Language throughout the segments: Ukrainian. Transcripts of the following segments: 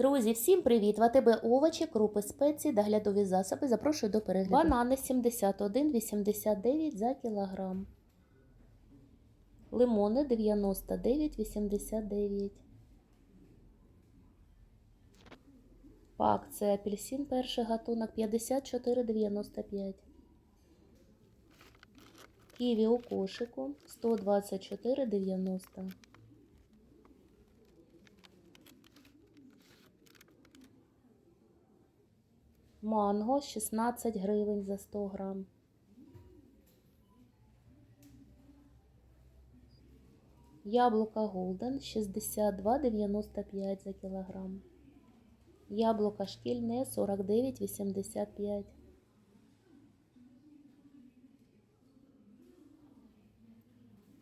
Друзі, всім привіт! В АТБ овочі, крупи, спеції, доглядові засоби. Запрошую до перегляду. Банани 71,89 за кілограм. Лимони 99,89. По акції апельсин перший гатунок 54,95. Ківі у кошику 124,90. Манго 16 гривень за 100 грам. Яблука Голден 62,95 за кілограм. Яблука шкільне 49,85.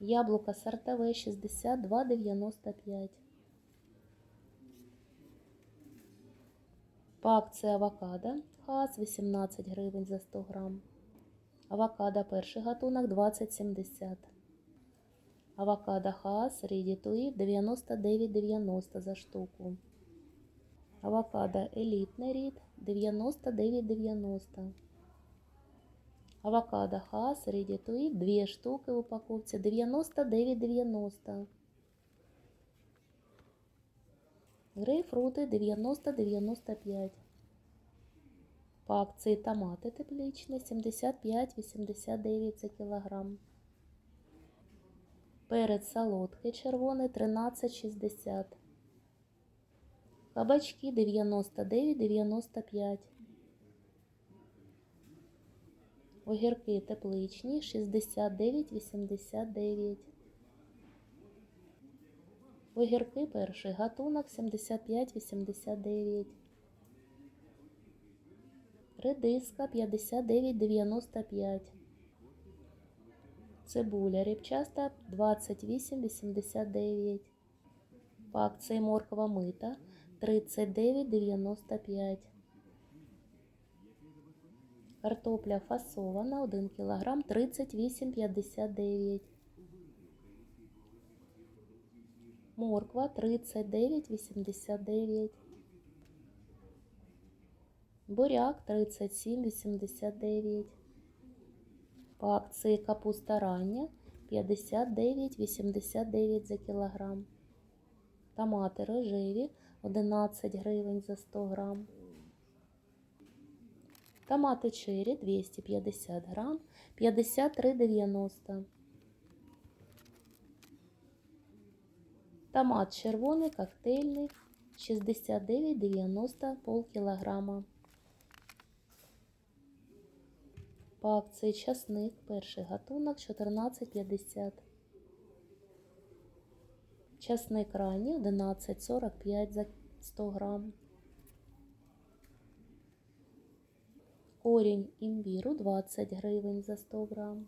Яблука сортове 62,95. По акції авокадо хас 18 гривень за 100 грам. Авокадо перший гатунок 20,70. Авокадо хас Ready to Eat 99,90 за штуку. Авокадо елітний рід 99,90. Авокадо хас Ready to Eat 2 штуки в упаковці 99,90. Грейпфрути 90-95. По акції томати тепличні 75-89 за кілограм. Перець солодкий червоний 13,60. Кабачки 99-95. Огірки тепличні 69-89. Огірки перший гатунок 75,89. Редиска 59,95. Цибуля ріпчаста 28,89. По акції морква мита 39,95. Картопля фасована 1 кг 38,59. Морква 39,89. Буряк 37,89. По акції капуста рання 59,89 за кілограм. Томати рожеві 11 гривень за 100 грам. Томати чері 250 грам 53,90. Томат червоний, коктейльний 69,90 полкілограма. По акції часник перший гатунок 14,50. Часник ранній 11,45 за 100 грам. Корінь імбіру 20 гривень за 100 грам.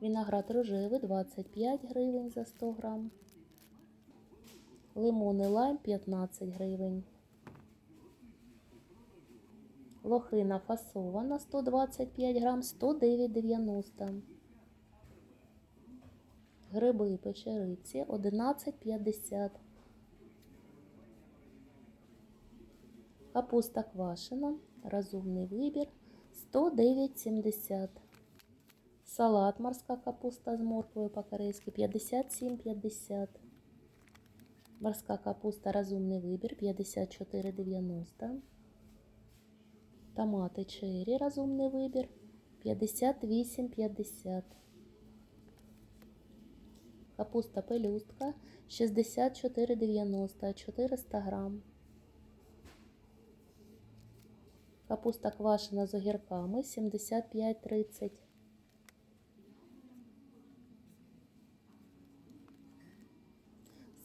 Виноград рожевий 25 гривень за 100 грам. Лимон і лайм 15 гривень. Лохина фасована 125 грам 109,90. Гриби печериці 11,50. Капуста квашена. Розумний вибір 109,70. Салат морська капуста з морквою по-корейськи 57,50. Морська капуста розумний вибір 54,90. Томати черрі розумний вибір 58,50. Капуста пелюстка 64,90 400 грам. Капуста квашена з огірками 75,30.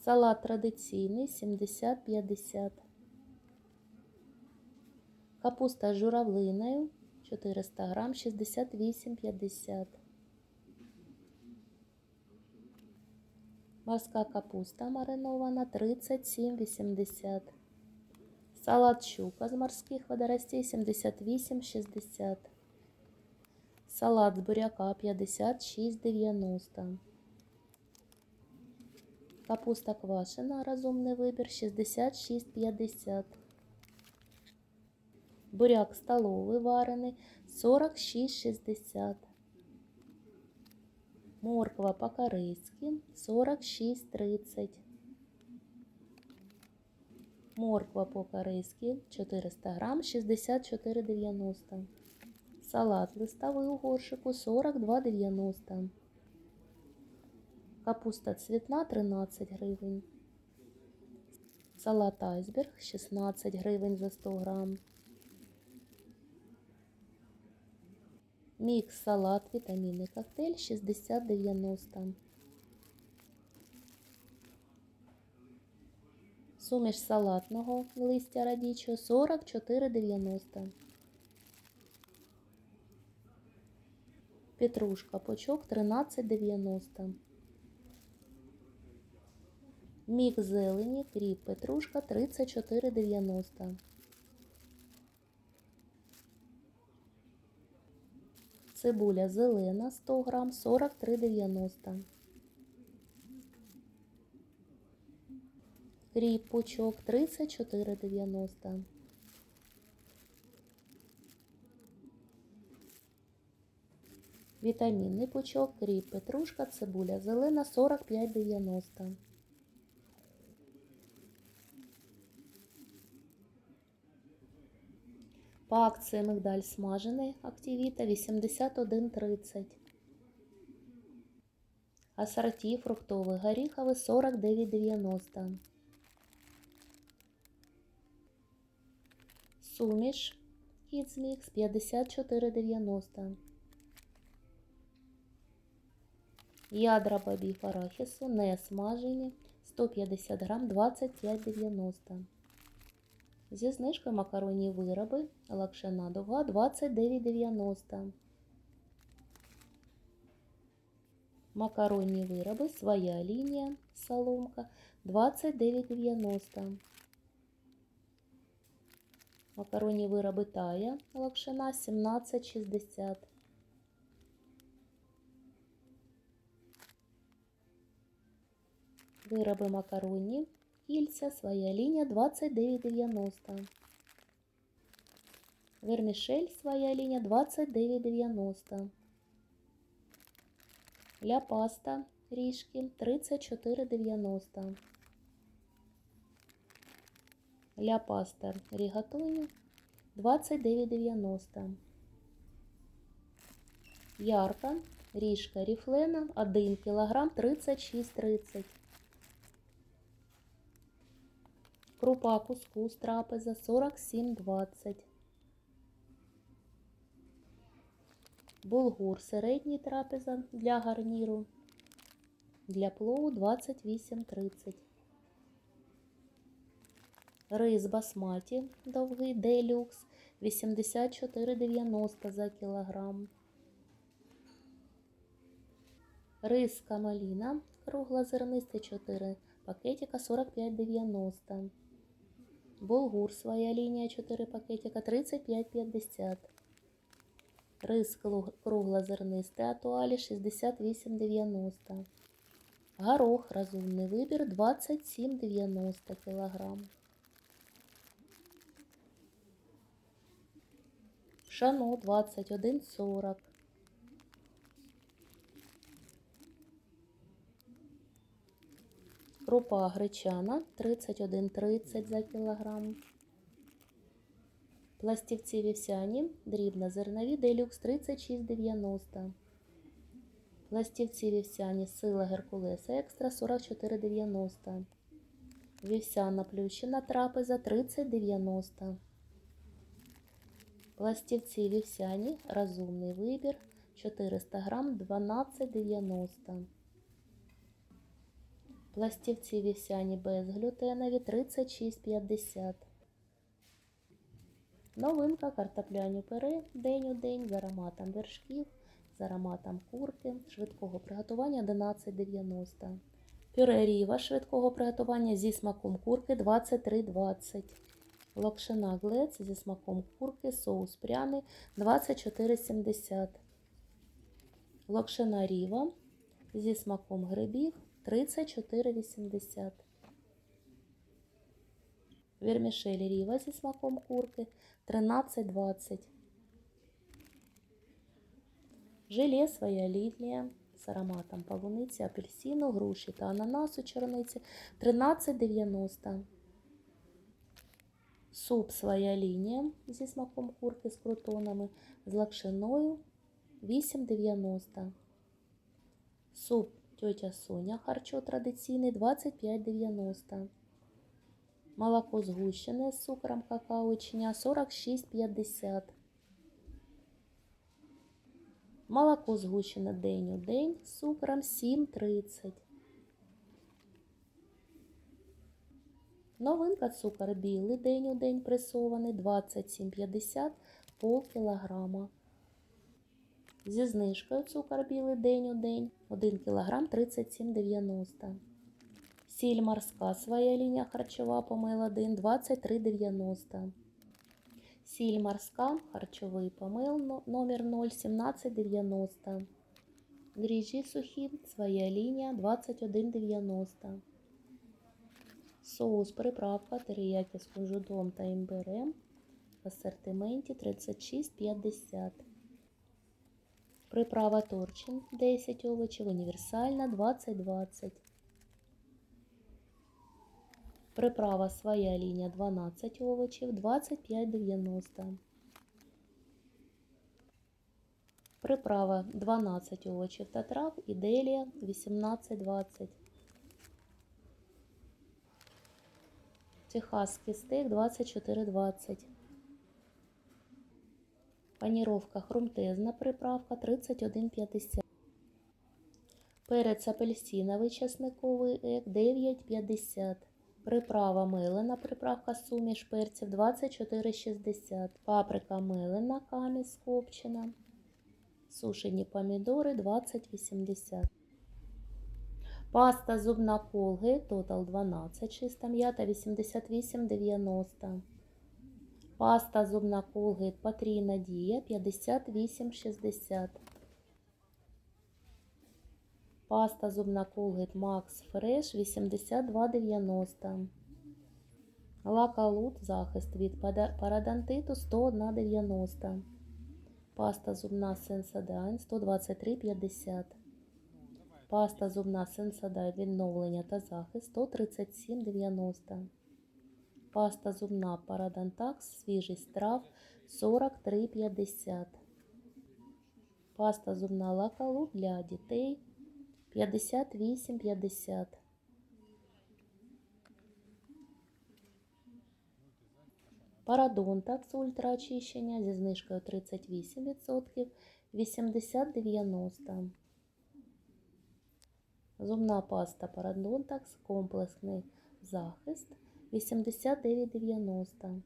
Салат традиційний 70-50. Капуста з журавлиною 400 грам 68,50. Морська капуста маринована 37,80. Салат щука з морських водоростей 78,60. Салат з буряка 56,90. Капуста квашена, розумний вибір 66,50. Буряк столовий варений 46,60. Морква по-корейськи 46,30. Морква по-корейськи 400 грам 64,90. Салат листовий у горшику 42,90. Капуста цвітна 13 гривень. Салат айсберг 16 гривень за 100 грам. Мікс салат вітамінний коктейль 60,90. Суміш салатного листя радічого 44,90. Петрушка пучок 13,90. Мікс зелені, кріп, петрушка 34,90. Цибуля зелена 100 грам 43,90. Кріп пучок 34,90. Вітамінний пучок, кріп, петрушка, цибуля зелена 45,90. По акції мигдаль смажений Активіта 81,30. Ассорті фруктовий горіховий 49,90. Суміш Kids Mix 54,90. Ядра бабів арахісу не смажені 150 грам 25,90. Зі знижкою макаронні вироби лакшина дуга 29,90. Макаронні вироби своя лінія соломка 29,90. Макаронні вироби тая лакшина 17,60. Вироби макаронні кільця, своя лінія 29,90. Вермішель, своя лінія 29,90. Ля паста ріжки 34,90. Ля паста рігатоні 29,90. Ярка ріжка ріфлена 1 кг 36,30. Крупа кускус трапеза 47,20. Булгур середній трапеза для гарніру. Для плову 28,30. Рис басматі довгий делюкс 84,90 за кілограм. Рис камаліна круглозернистий 4 пакетика 45,90. Булгур своя лінія 4 пакетика 35,50. Рис круглозернистий атуалі 68,90. Горох розумний вибір 27,90 кг. Шано 21,40. Крупа гречана 31,30 за кілограм. Пластівці вівсяні, дрібнозернові, делюкс 36,90. Пластівці вівсяні, сила Геркулеса екстра 44,90. Вівсяна плющена трапеза 30,90. Пластівці вівсяні, розумний вибір 400 грам 12,90. Пластівці вівсяні безглютенові 36,50. Новинка картопляні пюре день у день з ароматом вершків, з ароматом курки, швидкого приготування 11,90. Пюре ріва швидкого приготування зі смаком курки 23,20. Локшина глец зі смаком курки, соус пряний 24,70. Локшина ріва зі смаком грибів 34,80. Вермішель Ріва зі смаком курки 13,20. Желе своя лінія з ароматом полуниці, апельсину, груші та ананасу чорниці 13,90. Суп своя лінія зі смаком курки з крутонами з лакшиною 8,90. Суп тьотя Соня харчо традиційний 25,90. Молоко згущене з цукром какао чиня 46,50. Молоко згущене день у день з цукром 7,30. Новинка цукор білий день у день пресований 27,50 пол кілограма. Зі знижкою цукор білий день у день 1 кг 37,90. Сіль морська своя лінія харчова помил 1 23,90. Сіль морська харчовий помил но- номер 0 17,90. Дріжджі сухі своя лінія 21,90. Соус приправка теріякі з кунжутом та імбирем в асортименті 36,50. Приправа торчин 10 овочів, універсальна 20,20. Приправа своя лінія 12 овочів 25,90. Приправа 12 овочів та трав іделія 18,20. Техасский стейк 24,20. Паніровка хрумтезна приправка 31,50. Перець апельсиновий чесниковий ек 9,50. Приправа мелена, приправка суміш перців 24,60. Паприка мелена, каміс копчена. Сушені помідори 20,80. Паста зубна Colgate Total 12, чиста м'ята 88,90. Паста зубна Colgate Потрійна Дія 58,60. Паста зубна Colgate Max Fresh 82,90. Лакалут захист від парадонтиту 101,90. Паста зубна Sensodyne 123,50. Паста зубна Sensodyne відновлення та захист 137,90. Паста зубна Parodontax свіжість трав 43,50. Паста зубна Лакалут для дітей 58,50. Парадонтакс ультра очищення зі знижкою 38% 80,90. Зубна паста Парадонтакс комплексний захист 89,90.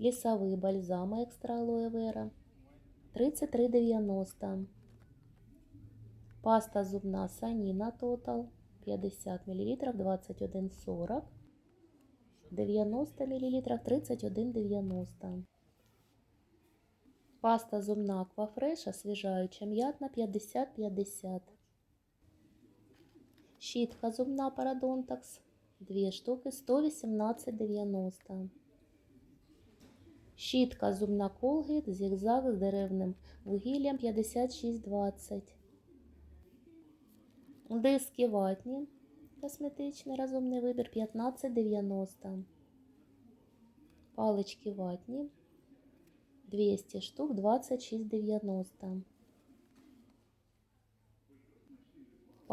Лісовий бальзам екстра алоe вера 33,90. Паста зубна Саніна Тотал 50 мл 21,40. 90 мл 31,90. Паста зубна Аквафреш освіжаюча м'ятна 50-50. Щітка зубна Парадонтакс 2 штуки 118,90. Щітка зубна Colgate зігзаг з деревним вугіллям 56,20. Диски ватні. Косметичний розумний вибір 15,90. Палички ватні 200 штук 26,90.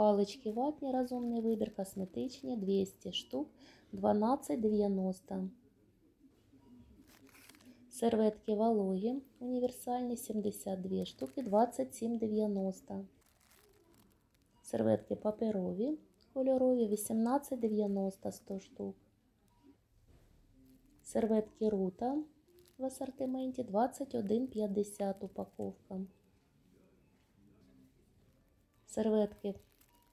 Палички ватні розумний вибір косметичні 200 штук 12,90. Серветки вологі універсальні 72 штуки 27,90. Серветки паперові кольорові 18,90 100 штук. Серветки рута в асортименті 21,50 упаковка. Серветки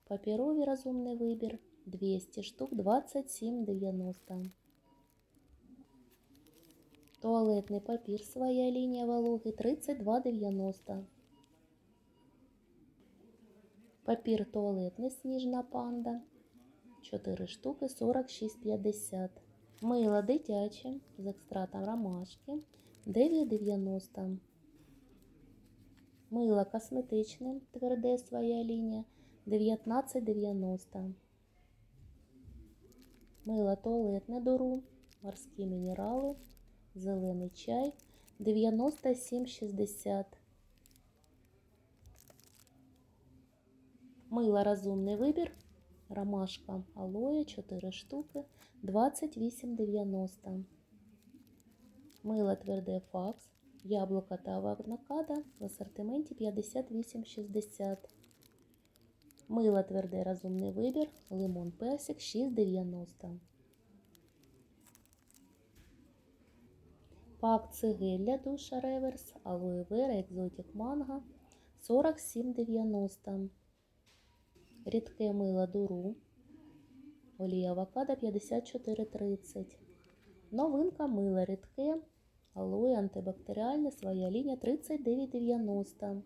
паперові розумний вибір 200 штук 27,90. Туалетний папір своя лінія вологи 32,90. Папір туалетний сніжна панда. 4 штуки 46,50. Мило дитяче з екстрактом ромашки 9,90. Мило косметичне, тверде своя лінія 19,90. Мило туалетне дуру, морські мінерали, зелений чай 97,60. Мило розумний вибір. Ромашка алоє 4 штуки 28,90. Мило тверде факс, яблука та авокадо в асортименті 58,60. Мило тверде розумний вибір, лимон персик 6,90. Пак для душа реверс, алоє вера, екзотик манго 47,90. Рідке мило дуру. Олія авокадо 54,30. Новинка мила рідке. Алоє антибактеріальне, своя лінія 39,90.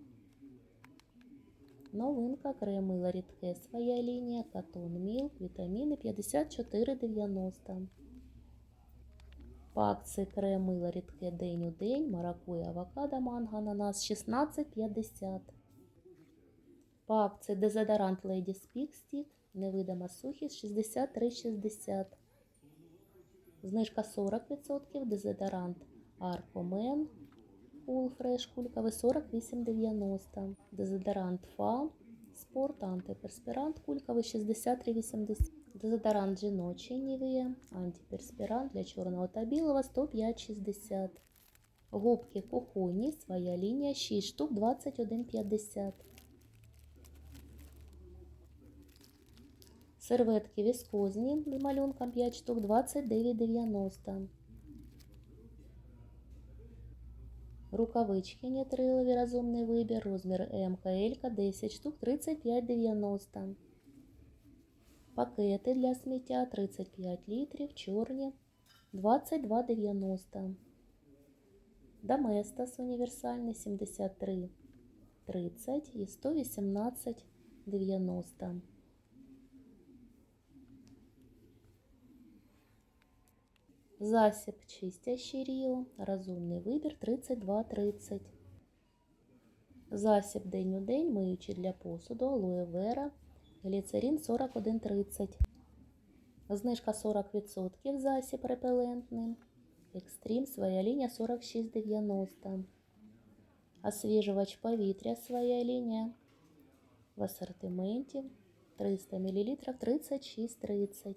Новинка крем мила рідке, своя лінія, катон мілк, вітаміни 54,90. По акції крем мила рідке день у день, маракуя, авокадо, манго, ананас 16,50. По акції дезодорант Lady Speak Stick, невидима сухість 63,60. Знижка 40%, дезодорант Arcomen Cool Fresh кульковий 48,90. Дезодорант FA Sport антиперспірант кульковий 63,80. Дезодорант жіночий Nivea, антиперспірант для чорного та білого 105,60. Губки кухонні, своя лінія 6 штук 21,50. Серветки віскозні з малюнком 5 штук 29,90. Рукавички нітрилові розумний вибір, розмір М, Л, 10 штук 35,90. Пакети для сміття 35 літрів, чорні 22,90. Доместос універсальний 73 30 і 118,90. Засіб чистящий Ріо, розумний вибір 32,30. Засіб день у день, миючий для посуду, алоє вера, гліцерин 41,30. Знижка 40% засіб репелентний. Екстрім, своя лінія 46,90. Освіжувач повітря, своя лінія. В асортименті 300 мл 36,30.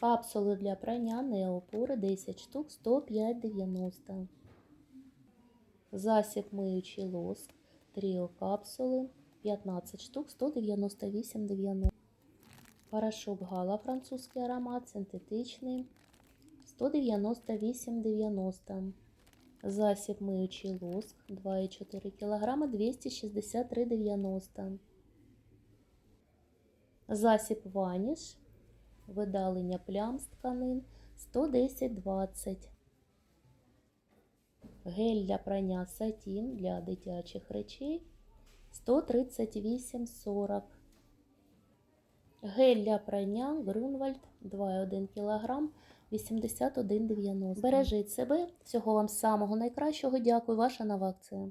Капсули для прання неопури 10 штук 105,90. Засіб миючий лоск. Тріо капсули 15 штук 198,90. Порошок Гала французький аромат синтетичний 198,90. Засіб миючий лоск 2,4 кг 263,90. Засіб ваніш видалення плям з тканин 110-20. Гель для прання сатін для дитячих речей 138,40. Гель для прання Грюнвальд 2,1 кг 81,90. Бережіть себе. Всього вам самого найкращого. Дякую, ваша нова акція.